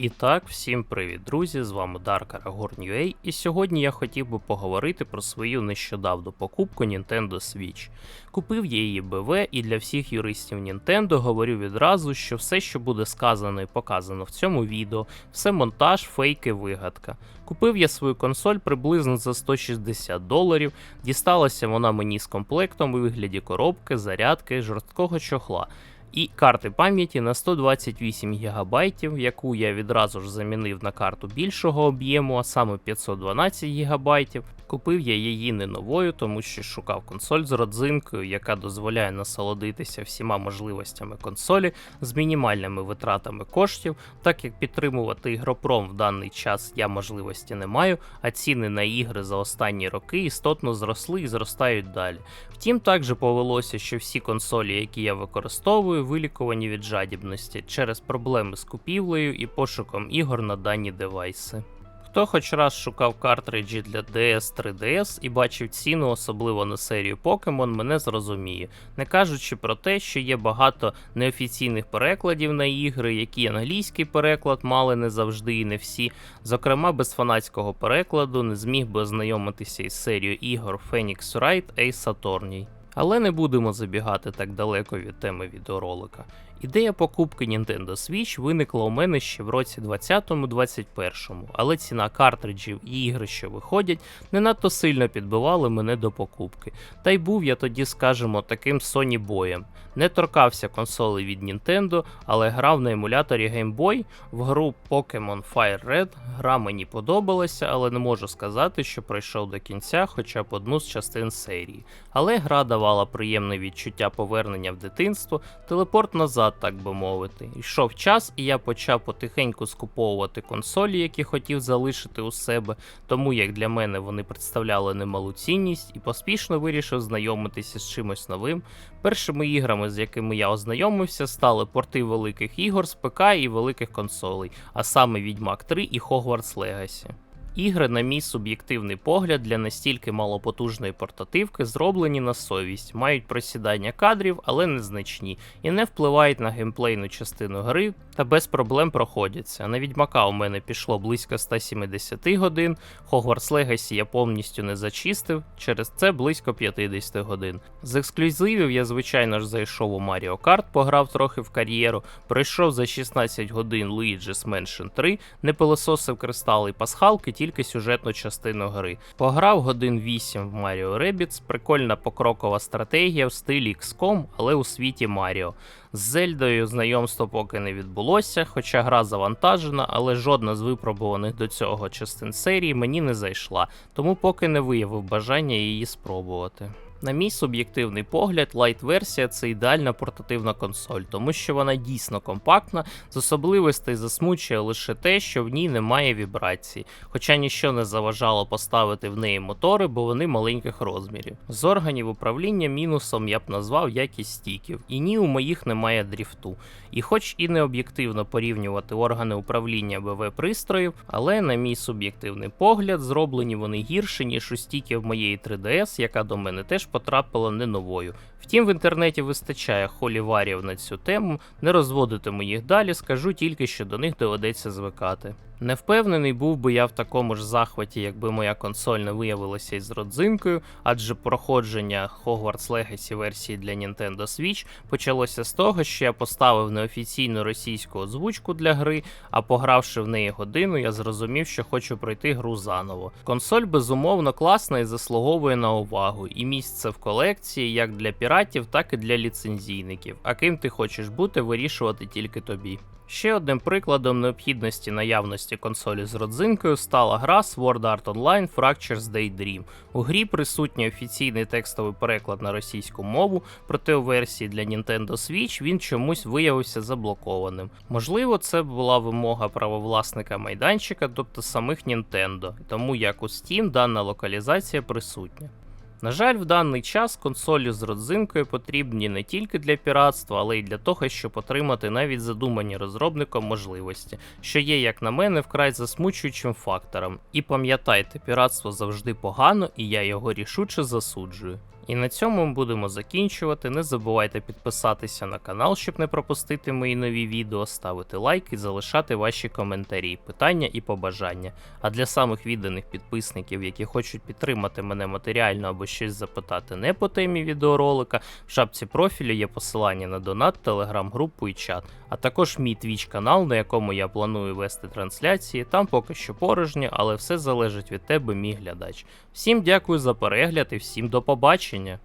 І так, всім привіт, друзі! З вами Dark Aragorn.ua і сьогодні я хотів би поговорити про свою нещодавну покупку Nintendo Switch. Купив я її БВ і для всіх юристів Nintendo говорю відразу, що все, що буде сказано і показано в цьому відео, все монтаж, фейки, вигадка. Купив я свою консоль приблизно за 160 доларів, дісталася вона мені з комплектом у вигляді коробки, зарядки, жорсткого чохла і карти пам'яті на 128 ГБ, яку я відразу ж замінив на карту більшого об'єму, а саме 512 ГБ. Купив я її не новою, тому що шукав консоль з родзинкою, яка дозволяє насолодитися всіма можливостями консолі з мінімальними витратами коштів, так як підтримувати ігропром в даний час я можливості не маю, а ціни на ігри за останні роки істотно зросли і зростають далі. Втім, також повелося, що всі консолі, які я використовую, вилікувані від жадібності через проблеми з купівлею і пошуком ігор на дані девайси. Хто хоч раз шукав картриджі для DS 3DS і бачив ціну, особливо на серію Pokemon, мене зрозуміє, не кажучи про те, що є багато неофіційних перекладів на ігри, які англійський переклад мали не завжди і не всі. Зокрема, без фанатського перекладу не зміг би ознайомитися із серією ігор Phoenix Wright Ace Attorney. Але не будемо забігати так далеко від теми відеоролика. Ідея покупки Nintendo Switch виникла у мене ще в році 20-21, але ціна картриджів і ігри, що виходять, не надто сильно підбивали мене до покупки. Та й був я тоді, скажімо, таким Sony боєм. Не торкався консолей від Nintendo, але грав на емуляторі Game Boy в гру Pokemon Fire Red. Гра мені подобалася, але не можу сказати, що пройшов до кінця хоча б одну з частин серії. Але гра давала приємне відчуття повернення в дитинство, телепорт назад, так би мовити. Йшов час, і я почав потихеньку скуповувати консолі, які хотів залишити у себе, тому як для мене вони представляли немалу цінність, і поспішно вирішив знайомитися з чимось новим. Першими іграми, з якими я ознайомився, стали порти великих ігор з ПК і великих консолей, а саме Відьмак 3 і Hogwarts Legacy. Ігри, на мій суб'єктивний погляд, для настільки малопотужної портативки зроблені на совість, мають просідання кадрів, але незначні, і не впливають на геймплейну частину гри та без проблем проходяться. На відьмака у мене пішло близько 170 годин, Hogwarts Legacy я повністю не зачистив, через це близько 50 годин. З ексклюзивів я, звичайно ж, зайшов у Mario Kart, пограв трохи в кар'єру, пройшов за 16 годин Luigi's Mansion 3, не пилососив кристали і пасхалки, тільки сюжетну частину гри. Пограв годин 8 в Mario Rabbids, прикольна покрокова стратегія в стилі XCOM, але у світі Маріо. З Зельдою знайомство поки не відбулося, хоча гра завантажена, але жодна з випробуваних до цього частин серії мені не зайшла, тому поки не виявив бажання її спробувати. На мій суб'єктивний погляд, лайт-версія це ідеальна портативна консоль, тому що вона дійсно компактна, з особливостей засмучує лише те, що в ній немає вібрацій, хоча ніщо не заважало поставити в неї мотори, бо вони маленьких розмірів. З органів управління мінусом я б назвав якість стіків, і ні у моїх немає дріфту. І хоч і не об'єктивно порівнювати органи управління БВ пристроїв, але на мій суб'єктивний погляд, зроблені вони гірше, ніж у стіків моєї 3DS, яка до мене теж потрапила не новою. Втім, в інтернеті вистачає холіварів на цю тему, не розводитиму їх далі, скажу тільки, що до них доведеться звикати. Не впевнений був би я в такому ж захваті, якби моя консоль не виявилася із родзинкою, адже проходження Hogwarts Legacy версії для Nintendo Switch почалося з того, що я поставив неофіційну російську озвучку для гри, а погравши в неї годину, я зрозумів, що хочу пройти гру заново. Консоль безумовно класна і заслуговує на увагу, і місце в колекції як для піратів, так і для ліцензійників. А ким ти хочеш бути, вирішувати тільки тобі. Ще одним прикладом необхідності наявності консолі з родзинкою стала гра Sword Art Online Fractures Daydream. У грі присутній офіційний текстовий переклад на російську мову, проте у версії для Nintendo Switch він чомусь виявився заблокованим. Можливо, це була вимога правовласника майданчика, тобто самих Nintendo, тому як у Steam дана локалізація присутня. На жаль, в даний час консолі з родзинкою потрібні не тільки для піратства, але й для того, щоб отримати навіть задумані розробником можливості, що є, як на мене, вкрай засмучуючим фактором. І пам'ятайте, піратство завжди погано, і я його рішуче засуджую. І на цьому ми будемо закінчувати. Не забувайте підписатися на канал, щоб не пропустити мої нові відео, ставити лайк і залишати ваші коментарі, питання і побажання. А для самих відданих підписників, які хочуть підтримати мене матеріально або щось запитати не по темі відеоролика, в шапці профілю є посилання на донат, телеграм-групу і чат, а також мій твіч канал, на якому я планую вести трансляції. Там поки що порожньо, але все залежить від тебе, мій глядач. Всім дякую за перегляд і всім до побачення.